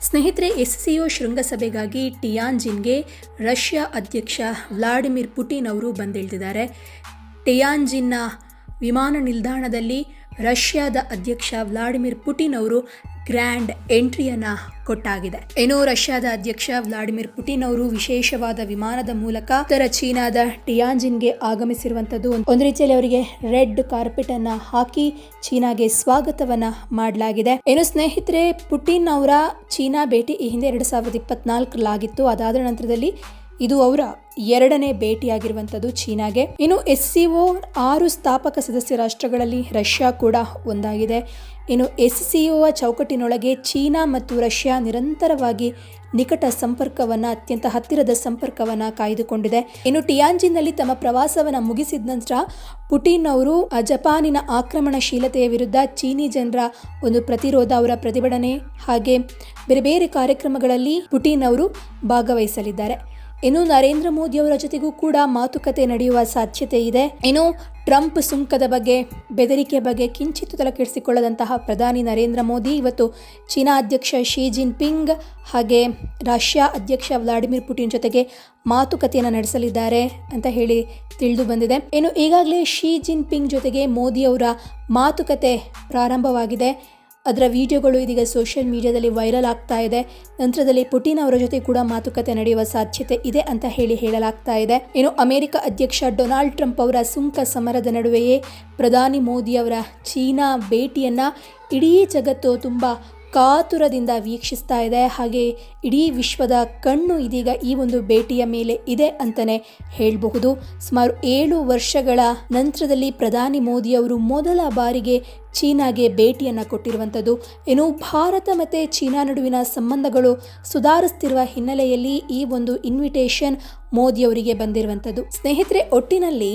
ಸ್ನೇಹಿತರೆ S C O ಶೃಂಗಸಭೆಗಾಗಿ ಟಿಯಾನ್ಜಿನ್ಗೆ ರಷ್ಯಾ ಅಧ್ಯಕ್ಷ ವ್ಲಾಡಿಮಿರ್ ಪುಟಿನ್ ಅವರು ಬಂದಿಳಿದಿದ್ದಾರೆ. ಟಿಯಾನ್ಜಿನ್ನ ವಿಮಾನ ನಿಲ್ದಾಣದಲ್ಲಿ ರಷ್ಯಾದ ಅಧ್ಯಕ್ಷ ವ್ಲಾಡಿಮಿರ್ ಪುಟಿನ್ ಅವರು ಗ್ರ್ಯಾಂಡ್ ಎಂಟ್ರಿಯನ್ನ ಕೊಟ್ಟಾಗಿದೆ. ಏನು ರಷ್ಯಾದ ಅಧ್ಯಕ್ಷ ವ್ಲಾಡಿಮಿರ್ ಪುಟಿನ್ ಅವರು ವಿಶೇಷವಾದ ವಿಮಾನದ ಮೂಲಕ ಉತ್ತರ ಚೀನಾದ ಟಿಯಾನ್ಜಿನ್ಗೆ ಆಗಮಿಸಿರುವಂತದ್ದು ಒಂದು ರೀತಿಯಲ್ಲಿ ಅವರಿಗೆ ರೆಡ್ ಕಾರ್ಪೆಟ್ ಅನ್ನ ಹಾಕಿ ಚೀನಾಗೆ ಸ್ವಾಗತವನ್ನ ಮಾಡಲಾಗಿದೆ. ಏನು ಸ್ನೇಹಿತರೆ, ಪುಟಿನ್ ಅವರ ಚೀನಾ ಭೇಟಿ ಈ ಹಿಂದೆ ಎರಡು ಸಾವಿರದ ಇಪ್ಪತ್ನಾಲ್ಕರಲ್ಲಾಗಿತ್ತು. ಅದಾದ ನಂತರದಲ್ಲಿ ಇದು ಅವರ ಎರಡನೇ ಭೇಟಿಯಾಗಿರುವಂಥದ್ದು ಚೀನಾಗೆ. ಇನ್ನು ಎಸ್ ಸಿ ಒ ಆರು ಸ್ಥಾಪಕ ಸದಸ್ಯ ರಾಷ್ಟ್ರಗಳಲ್ಲಿ ರಷ್ಯಾ ಕೂಡ ಒಂದಾಗಿದೆ. ಇನ್ನು ಎಸ್ ಸಿ ಒ ಚೌಕಟ್ಟಿನೊಳಗೆ ಚೀನಾ ಮತ್ತು ರಷ್ಯಾ ನಿರಂತರವಾಗಿ ನಿಕಟ ಸಂಪರ್ಕವನ್ನ, ಅತ್ಯಂತ ಹತ್ತಿರದ ಸಂಪರ್ಕವನ್ನ ಕಾಯ್ದುಕೊಂಡಿದೆ. ಇನ್ನು ಟಿಯಾಂಜಿನಲ್ಲಿ ತಮ್ಮ ಪ್ರವಾಸವನ್ನ ಮುಗಿಸಿದ ನಂತರ ಪುಟಿನ್ ಅವರು ಜಪಾನಿನ ಆಕ್ರಮಣಶೀಲತೆಯ ವಿರುದ್ಧ ಚೀನಿ ಜನರ ಒಂದು ಪ್ರತಿರೋಧ, ಅವರ ಪ್ರತಿಭಟನೆ ಹಾಗೆ ಬೇರೆ ಬೇರೆ ಕಾರ್ಯಕ್ರಮಗಳಲ್ಲಿ ಪುಟಿನ್ ಅವರು ಭಾಗವಹಿಸಲಿದ್ದಾರೆ. ಇನ್ನು ನರೇಂದ್ರ ಮೋದಿ ಅವರ ಜೊತೆಗೂ ಕೂಡ ಮಾತುಕತೆ ನಡೆಯುವ ಸಾಧ್ಯತೆ ಇದೆ. ಇನ್ನು ಟ್ರಂಪ್ ಸುಂಕದ ಬಗ್ಗೆ, ಬೆದರಿಕೆ ಬಗ್ಗೆ ಕಿಂಚಿತ್ತು ತಲೆ ಕೆಡಿಸಿಕೊಳ್ಳದಂತಹ ಪ್ರಧಾನಿ ನರೇಂದ್ರ ಮೋದಿ, ಇವತ್ತು ಚೀನಾ ಅಧ್ಯಕ್ಷ ಶಿ ಜಿನ್ಪಿಂಗ್ ಹಾಗೆ ರಷ್ಯಾ ಅಧ್ಯಕ್ಷ ವ್ಲಾಡಿಮಿರ್ ಪುಟಿನ್ ಜೊತೆಗೆ ಮಾತುಕತೆಯನ್ನು ನಡೆಸಲಿದ್ದಾರೆ ಅಂತ ಹೇಳಿ ತಿಳಿದು ಬಂದಿದೆ. ಇನ್ನು ಈಗಾಗಲೇ ಶಿ ಜಿನ್ಪಿಂಗ್ ಜೊತೆಗೆ ಮೋದಿ ಅವರ ಮಾತುಕತೆ ಪ್ರಾರಂಭವಾಗಿದೆ. ಅದರ ವಿಡಿಯೋಗಳು ಇದೀಗ ಸೋಷಿಯಲ್ ಮೀಡಿಯಾದಲ್ಲಿ ವೈರಲ್ ಆಗ್ತಾ ಇದೆ. ನಂತರದಲ್ಲಿ ಪುಟಿನ್ ಅವರ ಜೊತೆ ಕೂಡ ಮಾತುಕತೆ ನಡೆಯುವ ಸಾಧ್ಯತೆ ಇದೆ ಅಂತ ಹೇಳಿ ಹೇಳಲಾಗ್ತಾ ಇದೆ. ಇನ್ನು ಅಮೆರಿಕ ಅಧ್ಯಕ್ಷ ಡೊನಾಲ್ಡ್ ಟ್ರಂಪ್ ಅವರ ಸುಂಕ ಸಮರದ ನಡುವೆಯೇ ಪ್ರಧಾನಿ ಮೋದಿ ಅವರ ಚೀನಾ ಭೇಟಿಯನ್ನು ಇಡೀ ಜಗತ್ತು ತುಂಬ ಕಾತುರದಿಂದ ವೀಕ್ಷಿಸ್ತಾ ಇದೆ. ಹಾಗೆ ಇಡೀ ವಿಶ್ವದ ಕಣ್ಣು ಇದೀಗ ಈ ಒಂದು ಭೇಟಿಯ ಮೇಲೆ ಇದೆ ಅಂತಲೇ ಹೇಳಬಹುದು. ಸುಮಾರು ಏಳು ವರ್ಷಗಳ ನಂತರದಲ್ಲಿ ಪ್ರಧಾನಿ ಮೋದಿ ಅವರು ಮೊದಲ ಬಾರಿಗೆ ಚೀನಾಗೆ ಭೇಟಿಯನ್ನು ಕೊಟ್ಟಿರುವಂಥದ್ದು. ಏನು ಭಾರತ ಮತ್ತು ಚೀನಾ ನಡುವಿನ ಸಂಬಂಧಗಳು ಸುಧಾರಿಸ್ತಿರುವ ಹಿನ್ನೆಲೆಯಲ್ಲಿ ಈ ಒಂದು ಇನ್ವಿಟೇಷನ್ ಮೋದಿ ಅವರಿಗೆ ಬಂದಿರುವಂಥದ್ದು. ಸ್ನೇಹಿತರೆ, ಒಟ್ಟಿನಲ್ಲಿ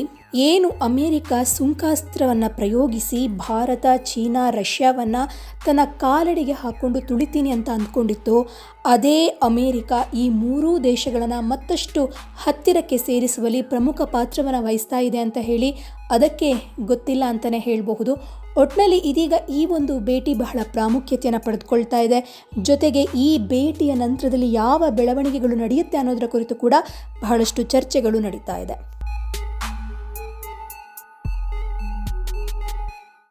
ಏನು ಅಮೇರಿಕ ಸುಂಕಾಸ್ತ್ರವನ್ನು ಪ್ರಯೋಗಿಸಿ ಭಾರತ, ಚೀನಾ, ರಷ್ಯಾವನ್ನು ತನ್ನ ಕಾಲಡಿಗೆ ಹಾಕ್ಕೊಂಡು ತುಳಿತೀನಿ ಅಂತ ಅಂದ್ಕೊಂಡಿತ್ತು, ಅದೇ ಅಮೇರಿಕ ಈ ಮೂರೂ ದೇಶಗಳನ್ನು ಮತ್ತಷ್ಟು ಹತ್ತಿರಕ್ಕೆ ಸೇರಿಸುವಲ್ಲಿ ಪ್ರಮುಖ ಪಾತ್ರವನ್ನು ವಹಿಸ್ತಾ ಇದೆ ಅಂತ ಹೇಳಿ ಅದಕ್ಕೆ ಗೊತ್ತಿಲ್ಲ ಅಂತಲೇ ಹೇಳಬಹುದು. ಒಟ್ಟಿನಲ್ಲಿ ಇದೀಗ ಈ ಒಂದು ಭೇಟಿ ಬಹಳ ಪ್ರಾಮುಖ್ಯತೆಯನ್ನು ಪಡೆದುಕೊಳ್ತಾ ಇದೆ. ಜೊತೆಗೆ ಈ ಭೇಟಿಯ ನಂತರದಲ್ಲಿ ಯಾವ ಬೆಳವಣಿಗೆಗಳು ನಡೆಯುತ್ತೆ ಅನ್ನೋದರ ಕುರಿತು ಕೂಡ ಬಹಳಷ್ಟು ಚರ್ಚೆಗಳು ನಡೀತಾ ಇದೆ.